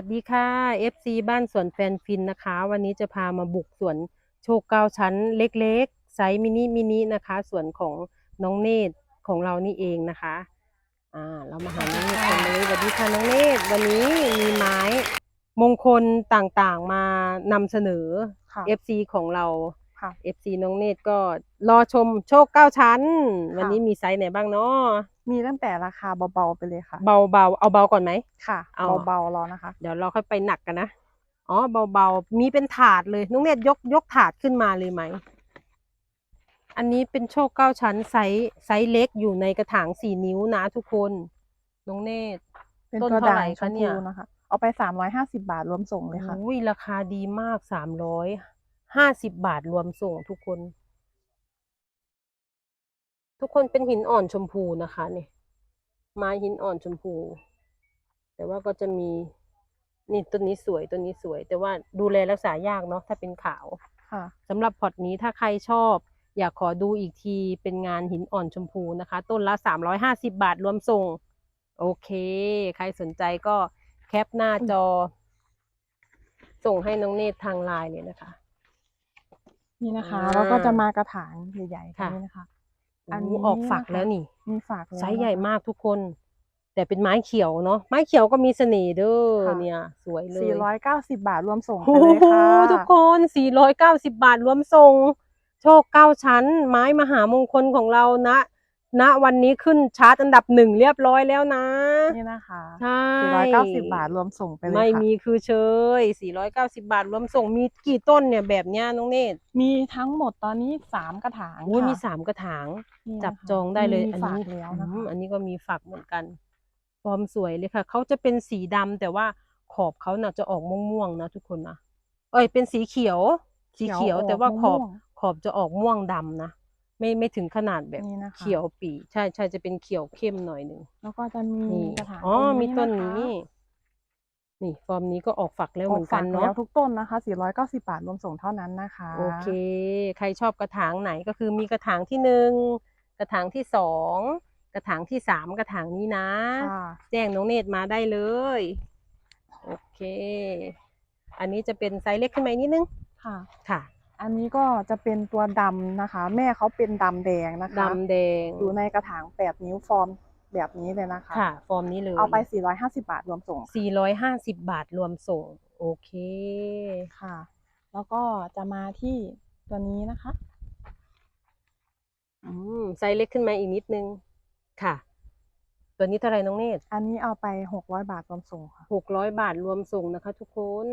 วัสดีค่ะ FC บ้านสวนแฟนฟินนะคะ วันนี้จะพามาบุกสวนโชคเก้าชั้นเล็กๆ ไซส์มินิมินินะคะสวนของน้องเนตรของเรานี่เองนะคะอ่าเรามาหาน้องเนตรกันเลยสวัสดีค่ะน้องเนตรวันนี้มีไม้มงคลต่างๆมานำเสนอค่ะ FC ของเรา ค่ะ FC น้องเนตรก็รอชมโชคเก้าชั้น วันนี้มีไซส์ไหนบ้างเนาะมีตั้งแต่ราคาเบาๆไปเลยค่ะ เบาๆเอาเบาก่อนไหม ค่ะเอา เบาๆรอนะคะ เดี๋ยวเราค่อยไปหนักกันนะ อ๋อเบาๆ มีเป็นถาดเลย น้องเนตรยกยกถาดขึ้นมาเลยไหม อันนี้เป็นโชคเก้าชั้นไซส์ไซส์เล็กอยู่ในกระถางสี่นิ้วนะทุกคน น้องเนตร เป็นต้นตัวเท่าด่าไหร่งชคะมเนี่พูยนะคะ เอาไปสามร้อยห้าสิบาทรวมส่งเลยค่ะ อุ้ยราคาดีมากสามร้อย ห้าสิบบาทรวมส่งทุกคน ทุกคนเป็นหินอ่อนชมพูนะคะเนี่ยไม้หินอ่อนชมพู แต่ว่าก็จะมีนี่ต้นนี้สวยต้นนี้สวย แต่ว่าดูแลรักษายากเนาะถ้าเป็นขาวค่ะสำหรับพอร์ตนี้ถ้าใครชอบ อยากขอดูอีกทีเป็นงานหินอ่อนชมพูนะคะ ต้นละ350บาทรวมส่ง โอเค ใครสนใจก็แคปหน้าจอ ส่งให้น้องเนตรทางไลน์เลยนะคะ นี่นะคะอ่าแล้วก็จะมากระถางใหญ่ๆค่ะนี้นะคะ อัอันนนี้นี้ออกฝักนะคะแล้วนี่มีฝากแล้วไซส์ใหญ่นะคะมากทุกคน แต่เป็นไม้เขียวเนาะไม้เขียวก็มีเสน่ห์เด้อค่ะเนี่ย สวยเลยสี่ร้อยเก้าสิบบาทรวมส่งไปโอ้เลยโหค่ะทุกคน490บาทรวมส่ง โชคเก้าชั้น ไม้มหามงคลของเรานะ ณวันนี้ขึ้นชาร์ตอันดับหนึ่งเรียบร้อยแล้วนะนี่นะคะใช่สี่ร้อยเก้าสิบบาทรวมส่งไปเลยไม่ค่ะมีคือเชย 490 บาทรวมส่งมีกี่ต้นเนี่ยแบบเนี้ยน้องเนตรมีทั้งหมดตอนนี้สามกระถางโอ้ยค่ะมีสามกระถางนี่นะคะจับจองได้เลยมีอันฝากนี้แล้วนะอืคะมอันนี้ก็มีฝักเหมือนกันฟอร์มสวยเลยค่ะ เขาจะเป็นสีดำแต่ว่าขอบเขาน่ะจะออกม่วงๆนะทุกคนนะเอ้ยเป็นสีเขียว สีเขียวแต่ว่าขอบม่วงขอบจะออกม่วงดำนะ ไม่ไม่ถึงขนาดแบบนี่นะคะ เขียวปีใช่ใช่จะเป็นเขียวเข้มหน่อยหนึ่งแล้วก็จะมีนี่กระถางอ๋อมีต้นะคะนี้ นี่ฟอร์มนี้ก็ออกฝักแล้วอเหอมืกอนกัฝานกเนาะ แล้วทุกต้นนะคะ 490 บาทรวมส่งเท่านั้นนะคะโอเค ใครชอบกระถางไหนก็คือมีกระถางที่หนึ่งกระถางที่สองกระถางที่สามกระถางนี้นะ ค่ะแจ้งน้องเนตรมาได้เลย โอเค อันนี้จะเป็นไซส์เล็กขึ้นมาอีกนิดนึง ค่ะ ค่ะ อันนี้ก็จะเป็นตัวดำนะคะ แม่เขาเป็นดำแดงนะคะดำแดงอยู่ในกระถาง8นิ้วฟอร์มแบบนี้เลยนะคะ ค่ะ ฟอร์มนี้เลย เอาไป 450 บาทรวมส่ง 450 บาทรวมส่ง โอเคค่ะ แล้วก็จะมาที่ตัวนี้นะคะ อืมไซส์เล็กขึ้นมาอีกนิดนึง ค่ะ ตัวนี้เท่าไหร่น้องเนตรอันนี้เอาไป600บาทรวมส่งค่ะ หกร้อยบาทรวมส่งนะคะ ทุกคน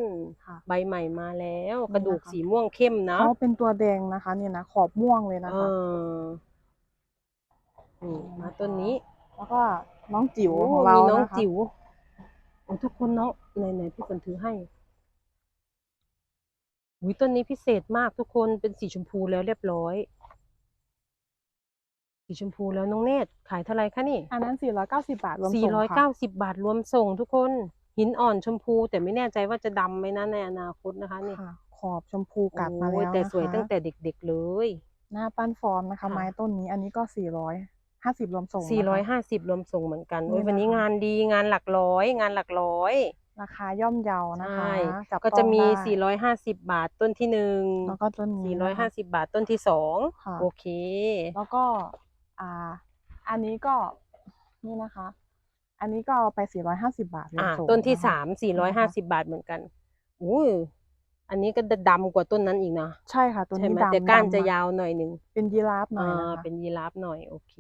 ค่ะใบใหม่มาแล้วนี่นะคะกระดูกสีม่วงเข้มนะเขาเป็นตัวแดงนะคะ เนี่ยนะขอบม่วงเลยนะเอคะ อนี่มาต้นนี้แล้วก็น้องจิ๋วโอ้ของเรามีน้องนะคะจิ๋วโอ้ทุกคนน้องไหนไหนพี่ฝนถือให้อุ้ยต้นนี้พิเศษมากทุกคนเป็นสีชมพูแล้วเรียบร้อย สีชมพูแล้วน้องเนตรขายเท่าไหร่คะนี่อันนั้น 490 บาทรวมส่งสี่ร้อยค่ะเก้าสิบบาทรวมส่งทุกคน หินอ่อนชมพู แต่ไม่แน่ใจว่าจะดำไหมนะในอนาคตนะคะนี่ค่ะขอบชมพูกัดมาโอ้แล้ยวแต่นะคะสวยตั้งแต่เด็กๆเลย หน้าปั้นฟอร์มนะคะค่ะไม้ต้นนี้อันนี้ก็ 450 รวมส่งนะคะสี่ร้อยห้าสิบรวมส่งเหมือนกันโอ้ยนี่นะคะวันนี้งานดีงานหลักร้อย งานหลักร้อยราคาย่อมเยานะคะใช่จับก็จะมีต้องได้สี่ร้อยห้าสิบบาทต้นที่หนึ่งแล้วก็ต้นนี้สี่ร้อยนะห้าคะสิบบาทต้นที่สองค่ะโอเค แล้วก็ อ่า อันนี้ก็นี่นะคะ อันนี้ก็เอาไป 450 บาทรวมอ่าส่งต้นที่ะคะ สามสี่ร้อยห้าสิบบาทเหมือนกันอุ้ยอันนี้ก็จะดำกว่าต้นนั้นอีกนะใช่ค่ะ ตัวใช่นี้ไหมดำแต่ก้านดำจะมยาวหน่อยหนึ่งเป็นยีราฟหน่อยอ่านะคะเป็นยีราฟหน่อย โอเค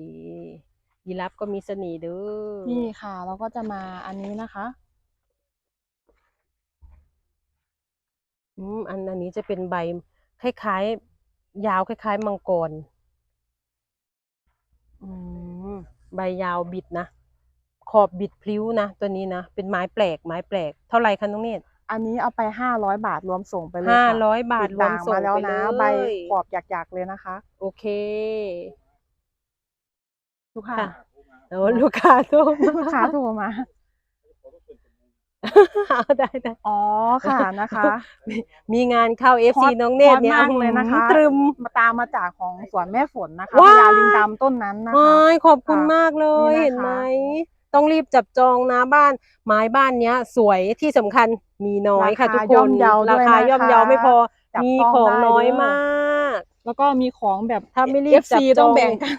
ยีราฟก็มีเสน่ห์เด้อนี่ค่ะแล้วก็จะมาอันนี้นะคะ อืมอันอันนี้จะเป็นใบคล้ายๆ ยาวคล้ายๆ มังกรอืม ใบยาวบิดนะ ขอบบิดพลิ้วนะ ตัวนี้นะ เป็นไม้แปลก ไม้แปลก เท่าไหร่คะน้องเนตรอันนี้เอาไป500บาทรวมส่งไปเลยห้าค่ะร้อยบาทติดรวมด่างส่งมาแล้วไปนะเลยใบขอบหยักๆเลยนะคะ โอเค ลูกค้าค่ะโอ้ลูกค้าโทรมาลูกค้าโทรมาเอา ได้ได้อ๋อค่ะนะคะ มีงานเข้าเอฟฮซีอตน้องเนตรเนี่ยฮอตมากเลยนะคะตรึมมาตามมาจากของสวนแม่ฝนนะคะว้าพญาลิงดำต้นนั้นนะคะว้ายขอบคุณค่ะมากเลยนี่นะคะเห็นไหมต้องรีบจับจองนะบ้าน ไม้บ้านเนี้ย สวยที่สำคัญมีน้อยค่ะราคาทุกคนย่อมเยาด้ราวยคานะคะย่อมเยาไม่พอจับมีต้องของได้น้อยเด้อมาก แล้วก็มีของแบบถ้าไม่รีบ FC จับจองต้องแบ่งกัน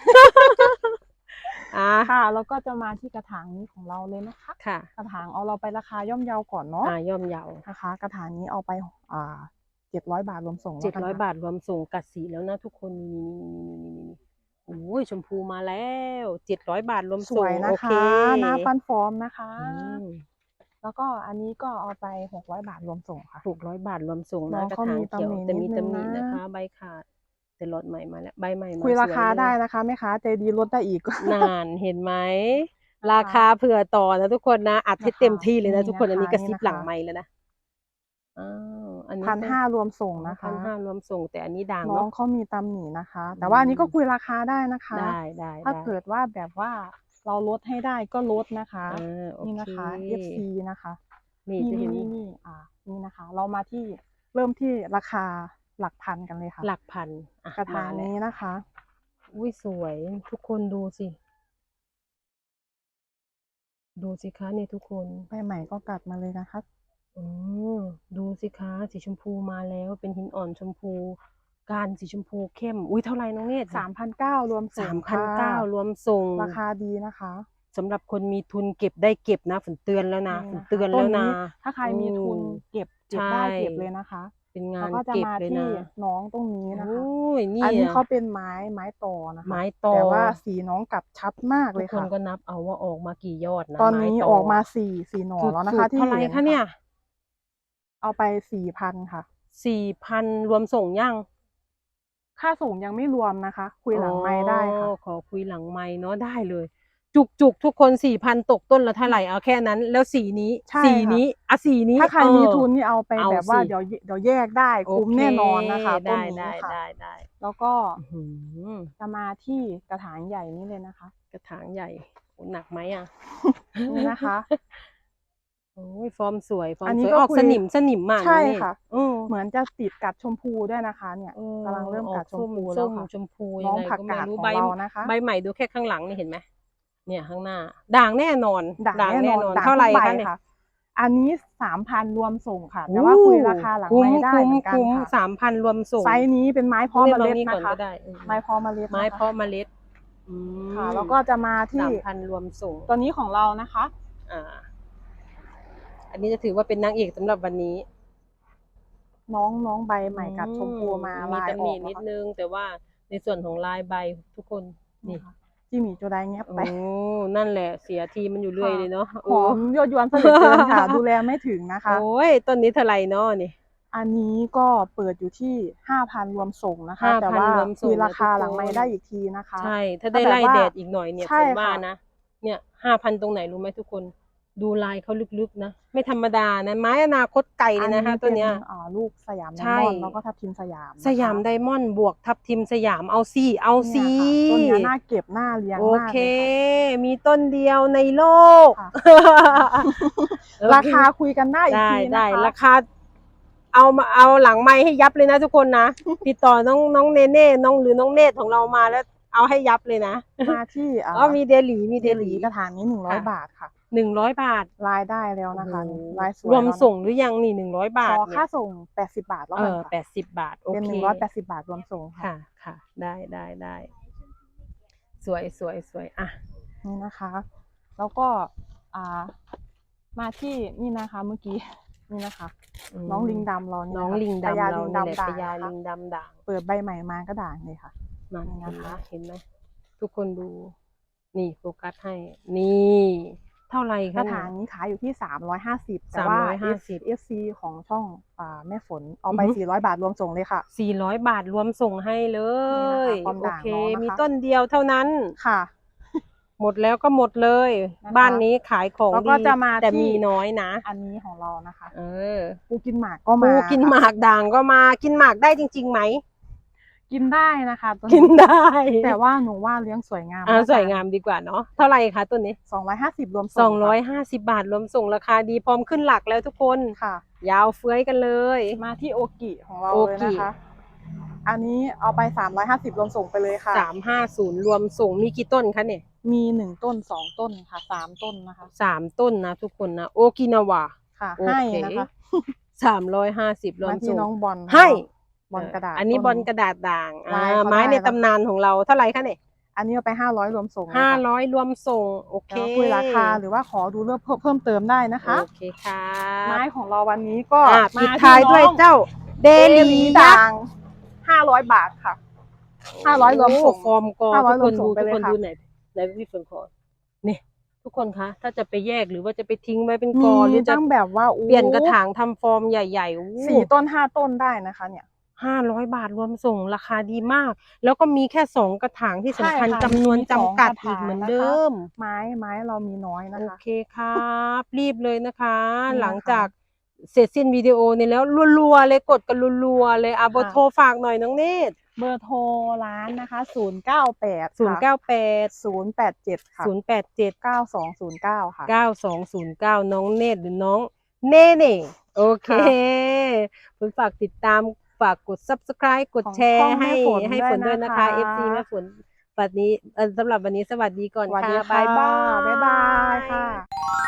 อ่าค่ะ แล้วก็จะมาที่กระถางนี้ของเราเลยนะคะ ค่ะ กระถางเอาเราไปราคาย่อมเยาก่อนเนาะอ่าย่อมเยานะคะ กระถางนี้เอาไปอ่าเจ็ดร้อยบาทรวมส่งเจ็ดแล้วกันร้อยค่ะบาทรวมส่งกัดสีแล้วนะทุกคนนี่นี่นี่นี่นี่โอ้ยชมพูมาแล้วเจ็ดร้อยบาทรวมสส่งวยนะโอเคคะหน้าฟันฟอร์มนะคะอืมแล้วก็อันนี้ก็เอาไปหกร้อยบาทรวมส่งค่ะหกร้อยบาทรวมส่งน้นะองกระเขาถางมีเขียวตำหนิแต่มีนิดนึงตำหนินะนะคะ ใบขาด แต่รถใหม่มาแล้วใบใหม่มาคุยราคาสวเลได้นะคะแม่ค้าใจดีลดได้อีก นานเห็นไหมราคาเผื่อต่อนะทุกคนนะอัดให้เต็มที่เลยนะ นี่ทุกคนนะคะอันนี้กระซิบนี่นะคะ หลังไม้แล้วนะอ้าวอันนี้พันห้ารวมส่งนะคะ พันห้ารวมส่ง แต่อันนี้ด่างน้องเนาะเขามีตำหนินะคะ แต่ว่าอันนี้ก็อืมคุยราคาได้นะคะ ได้ได้ถ้าได้เกิดว่าแบบว่าเราลดให้ได้ก็ลดนะคะ อ่าโอนี่เคนะคะ FC นะคะ นี่นี่จะเห็นี่น นี่นี่อ่า นี่นะคะ เรามาที่เริ่มที่ราคา หลักพันกันเลยค่ะ หลักพันอะกระถางมแล้วนี้นะคะ อุ้ยสวยทุกคนดูสิ ดูสิคะเนี่ยทุกคนใบใหม่ก็กัดมาเลยนะคะอืมดูสิคะสีชมพูมาแล้วเป็นหินอ่อนชมพู การสีชมพูเข้ม อุ้ยเท่าไหร่น้องเนตรสามพันเก้ารวมส่สางมพันเก้ารวมส่งราคาดีนะคะสำหรับคนมีทุนเก็บได้เก็บนะฝนเตือนแล้วนะฝนเตือนต้แล้วนะ ถ้าใครมีทุนอืมเก็บเก็บได้ใช่เก็บเลยนะคะ เป็นงาแล้วนก็จะเก็บมาเลยที่นะน้องตรงนี้นะคะ โอ้ยนี่อันนี้อะเขาเป็นไม้ไม้ตอนะคะไม้ตอแต่ว่าสีน้องกลับชัดมากทุเลกยคนค่ะ ก็นับเอาว่าออกมากี่ยอดนะตอนไนี้ออกมาสี่สี่หน่อแล้วนะคะ สุดๆที่เท่าไหร่เห็นคะเนี่ยเอาไปสี่พันค่ะ สี่พันรวมส่งยังค่าส่งยังไม่รวมนะคะ คุยหลังไม้ได้ค่ะ อ๋อขอคุยหลังไม้เนาะได้เลย จุกจุกๆทุกคนสี่พันตกต้นละเท่าไหร่เอาแค่นั้น แล้วสีนี้ใช่สีค่ะนี้อะสีนี้ถ้าใครเออมีทุนนี่เอาไปเอาแบบว่าสิ เดี๋ยวเดี๋ยวแยกได้คุ้มโอแน่นอนนะคะต้นได้นี้ได้ค่ะได้ได้แล้วก็อื้อหือจะมาที่กระถางใหญ่นี่เลยนะคะ กระถางใหญ่โอ้หนักไหมอะนี่นะคะ โอ้ยฟอร์มสวยฟอร์อัมนนี้สวยก็ออกคุยสนิมสนิมมากใช่นนี่ค่ะ อือเหมือนจะติดกัดชมพูด้วยนะคะเนี่ยเออกำลังเริ่มออกัดชมพูส้แล้วมค่ะชมพูน้ยัองงไงผักก็ไม่กาดรู้ของใบเรานะคะ ใบใหม่ดูแค่ข้างหลังนี่เห็นไหม เนี่ยข้างหน้า ด่างแน่นอน ด่างแน่นอนด่างเท่าไหร่ทุกใบคะเนี่ยค่ะอันนี้สามพันรวมส่งค่ะ แต่ว่าคุยราคาหลังคุ้ไม่ได้คุ้เหมือนกันคุ้มค่ะสามพันรวมส่งไซส์นี้เป็นไม้เพาะเมล็ดนี่นะก่อนคะก็ได้อืไม้เพาะเมล็ดไม้นะคะเพาะเมล็ดอืมค่ะแล้วก็จะมาที่สามพันรวมส่งตัวนี้ของเรานะคะอ่าอันนี้จะถือว่าเป็นนางเอกสำหรับวันนี้ น้องน้องใบใหม่กัดชมพูมามีลายตำอหอนิกนิดนะคะนึง แต่ว่าในส่วนของลายใบทุกคนนี่นี่ค่ะ จิหมี่โจไดเงียบโอ้ไปนั่นแหละเสียทีมันอยู่เรื่อยเลยเนาะหอมยั่วยวนเสด็จเกินค่ะ ดูแลไม่ถึงนะคะ โอ้ยต้นนี้เท่าไหร่เนาะนี่ อันนี้ก็เปิดอยู่ที่ห้าพันรวมส่งนะคะ 5,000แต่ว่ารวมส่งคุยราคานะทุกคน หลังไม่ได้อีกทีนะคะ ใช่ ถ้าได้ถ้าแบบไล่ว่าแดดอีกหน่อยเนี่ยใช่ผมว่าค่ะ นะ เนี่ยห้าพันตรงไหนรู้ไหมทุกคน ดูลายเขาลึกๆนะ ไม่ธรรมดานะ ไม้อนาคตไกลเลยนะคะ ตัวเนี้ยป็อ่าลูกสยามไดใช่มอนด์แล้วก็ทับทิมสยามนะคะสยามไดมอนด์บวกทับทิมสยามเอาซีเอาซีเนี่ยค่ะต้นเนี้ยน่าเก็บน่าเลี้ยงโอมากเคเลยค่ะมีต้นเดียวในโลกค่ะโอเคราคาคุยกันได้อีกได้ทีได้นะคะราคาเอามาเอาหลังไม้ให้ยับเลยนะทุกคนนะติดต่อน้องน้องเนเน่น้องหรือน้องเนตของเรามาแล้วเอาให้ยับเลยนะมาที่อ่าอ๋อมีเดลีมีเดเดลีลีกระถางนี้หนึ่งร้อยค่ะบาทค่ะ หนึ่งร้อยบาทลายได้แล้วนะคะโอ้โหลายสวยรวมแล้นะส่งหรือยังนี่หนึ่งร้อยบาทขอเนี่ค่ายส่งแปดสิบาทแล้วเอกันอแปค่ะดสิบบาทโอเป็นเคหนึ่งร้อยแปดสิบาทรวมส่งค่ะค่ะค่ะ ได้ได้ได้สวยสวยสวยอะนี่นะคะ แล้วก็อ่ามาที่นี่นะคะเมื่อกี้นี่นะคะมน้องลิงดำเรานี่น้องนะคะลิงพญาดำเราลิงนี่แหละดำด่าพงญานะคะลิงดำด่างเปิดใบใหม่มาก็ด่างเลยค่ะนั่นนี่เห็นนะไหมคะ เห็นไหมทุกคนดู นี่โฟกัสให้ นี่ เท่าไหร่กคะระถางนี้ขายอยู่ที่สามร้อยห้าสิบแต่ว่า350 FC ของช่องอ่าแม่ฝนเอาไปอือฮึสี่ร้อยบาทรวมส่งเลยค่ะสี่ร้อยบาทรวมส่งให้เลยนี่นะคะความโอด่างเคน้องนะคะมีต้นเดียวเท่านั้นค่ะ หมดแล้วก็หมดเลยนะคะบ้านนี้ขายของแล้วก็ดีจะมาแต่ที่มีน้อยนะ อันนี้ของเรานะคะ เออปูกินหมากก็ปูมากินหค่ะมากด่างก็มากินหมากได้จริงๆไหม กินได้นะคะตัวกินได้แต่ว่าหนูว่าเลี้ยงสวยงามอ่าสวยงามดีกว่าเนาะเท่าไหร่คะตัวนี้สองร้อยห้าสิบรวมสส่องงร้อยค่ะห้าสิบาทรวมส่งราคาดีพร้อมขึ้นหลักแล้วทุกคนค่ะ ยาวเฟ้ยกันเลย มาที่โอกิของเราโอเลยกินะคะอันนี้เอาไป350รวมส่งไปเลยค่ะสามห้าศูนย์รวมส่งมีกี่ต้นคะเนี่ยมีหนึ่งต้นสองต้นค่ะสามต้นนะคะสามต้นนะทุกคนนะโอกินาวาค่ะโอให้เคนะคะสามร้อยห้าสิบรวมามที่ส่งน้องบอลให้ บอลกระดาษอันนี้ต้บอลกระดาษด่างลายอ่าเขาไม้ได้ในแล้วตำนานของเราเท่าไหร่คะเนี่ยอันนี้เอาไปห้าร้อยรวมส่งเลยห้าค่ะร้อยรวมส่งโอเคแล้วคุยราคาหรือว่าขอดูเรื่องเพิ่มเพิ่มเติมได้นะคะโอเคค่ะไม้ของเราวันนี้ก็อะมปิดท้ายด้วยที่น้องเจ้าเดเดลีลีดัด่ากงห้าร้อยบาทค่ะห้าร้อยรวมส่งฟอร์มกอห้าร้อยทุกคนรวมส่ดูงไปทุกเลยคนค่ะดูไหนไหนพี่ฝนขอนี่ทุกคนคะถ้าจะไปแยกหรือว่าจะไปทิ้งไว้เป็นกมีอหรือจะตั้งแบบว่าอู้เปลี่ยนกระถางทำฟอร์มใหญ่ๆสี่ต้นห้าต้นได้นะคะเนี่ย ห้าร้อยบาทรวมส่งราคาดีมาก แล้วก็มีแค่สองกระถางที่สำคัญใช่ค่ะจำนวนมีสจำองกัดกระถางอีกเหมือนนะคะเดิมไม้ไม้เรามีน้อยนะโอคะ เคครับ รีบเลยนะคะ นี่นะคะหลังจากเสร็จสิ้นวิดีโอนี้แล้วรัวๆเลยกดกันรัวๆเลยอาโบค่ะโทรฝากหน่อยน้องเนตรเบอร์โทรร้านนะคะศูนย์เก้าแปดศูนย์เก้าแปดศูนย์แปดเจ็ดค่ะ ศูนย์แปดเจ็ดเก้าสองศูนย์เก้าค่ะเก้าสองศูนย์เก้าน้องเนตรหรือน้องเน่เน่โอเคค่ะฝนฝากติดตาม ฝากกด subscribe กดของแชร์ช่องให้แม่ฝนให้ฝนด้ด้ววยยนะนะคะคะ FC แม่ฝนวันนี้เอ่อสำหรับวันนี้สวัสดีก่อนสวัสค่ะดีค่ะ บ๊ายบาย บ๊ายบายค่ะ